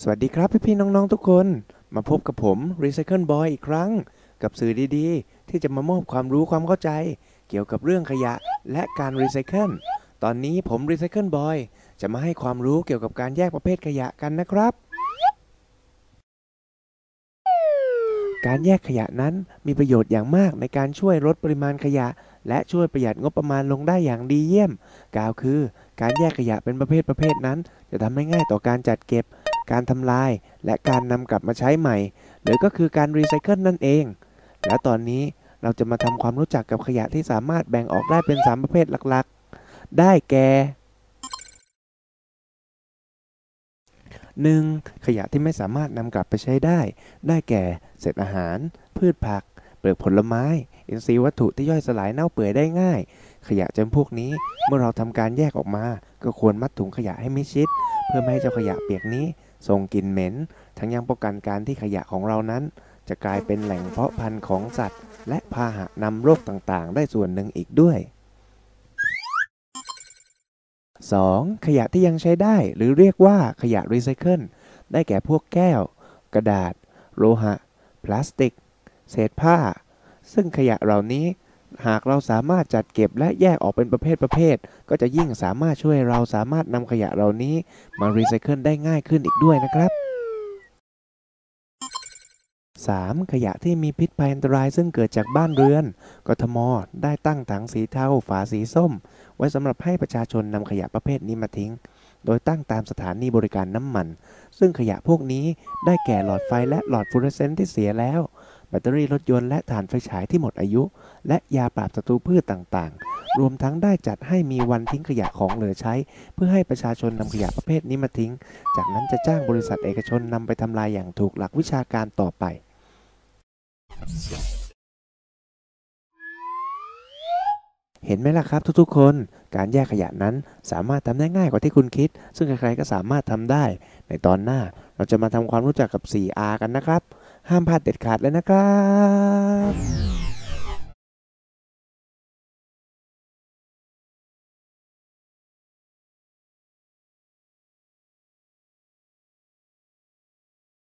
สวัสดีครับพี่ๆน้องๆทุกคน มาพบกับผม Recycle Boy อีกครั้ง กับสื่อดีๆ ที่จะมามอบความรู้ความเข้าใจ เกี่ยวกับเรื่องขยะและการรีไซเคิลตอนนี้ผม Recycle Boy จะมาให้ความรู้เกี่ยวกับการแยกประเภทขยะกันนะครับ การแยกขยะนั้นมีประโยชน์อย่างมากในการช่วยลดปริมาณขยะ และช่วยประหยัดงบประมาณลงได้อย่างดีเยี่ยม กล่าวคือ การแยกขยะเป็นประเภทประเภทนั้น จะทำให้ง่ายต่อการจัดเก็บ การทำลาย และการนำกลับมาใช้ใหม่ หรือก็คือการรีไซเคิลนั่นเอง แล้วตอนนี้เราจะมาทำความรู้จักกับขยะที่สามารถแบ่งออกได้เป็น 3 ประเภทหลักๆ ได้แก่ 1. ขยะที่ไม่สามารถนำกลับไปใช้ได้ ได้แก่ เศษอาหาร พืชผัก เปลือกผลไม้ อินทรีย์วัตถุที่ย่อยสลายเน่าเปื่อยได้ง่าย ขยะจำพวกนี้เมื่อเราทำการแยกออกมา ก็ควรมัดถุงขยะให้มิดชิด เพื่อไม่ให้เจ้าขยะเปียกนี้ ส่งกลิ่นเหม็น ทั้งยังป้องกันการที่ขยะของเรานั้น จะกลายเป็นแหล่งเพาะพันธุ์ของสัตว์ และพาหะนำโรคต่างๆ ได้ส่วนหนึ่งอีกด้วย 2. ขยะที่ยังใช้ได้หรือเรียกว่าขยะรีไซเคิลได้แก่พวกแก้ว กระดาษ โลหะ พลาสติก เศษผ้า ซึ่งขยะเหล่านี้ หากเราสามารถจัดเก็บและแยกออกเป็นประเภทประเภท ก็จะยิ่งสามารถช่วยเราสามารถนำขยะเหล่านี้มารีไซเคิลได้ง่ายขึ้นอีกด้วยนะครับ 3. ขยะที่มีพิษภัยอันตรายซึ่งเกิดจากบ้านเรือน กทม ได้ตั้งถังสีเทาฝาสีส้ม ไว้สำหรับให้ประชาชนนำขยะประเภทนี้มาทิ้ง โดยตั้งตามสถานีบริการน้ำมัน ซึ่งขยะพวกนี้ได้แก่หลอดไฟและหลอดฟลูออเรสเซนต์ที่เสียแล้ว แบตเตอรี่รถยนต์และถ่านไฟฉายที่หมดอายุ และยาปราบศัตรูพืชต่างๆ รวมทั้งได้จัดให้มีวันทิ้งขยะของเหลือใช้ เพื่อให้ประชาชนนำขยะประเภทนี้มาทิ้ง จากนั้นจะจ้างบริษัทเอกชนนำไปทำลายอย่างถูกหลักวิชาการต่อไป เห็นไหมล่ะครับทุกๆ คน การแยกขยะนั้นสามารถทำได้ง่ายกว่าที่คุณคิด ซึ่งใครๆก็สามารถทำได้ ในตอนหน้าเราจะมาทำความรู้จักกับ 4R กันนะครับ ห้ามพลาดเด็ดขาดเลยนะครับ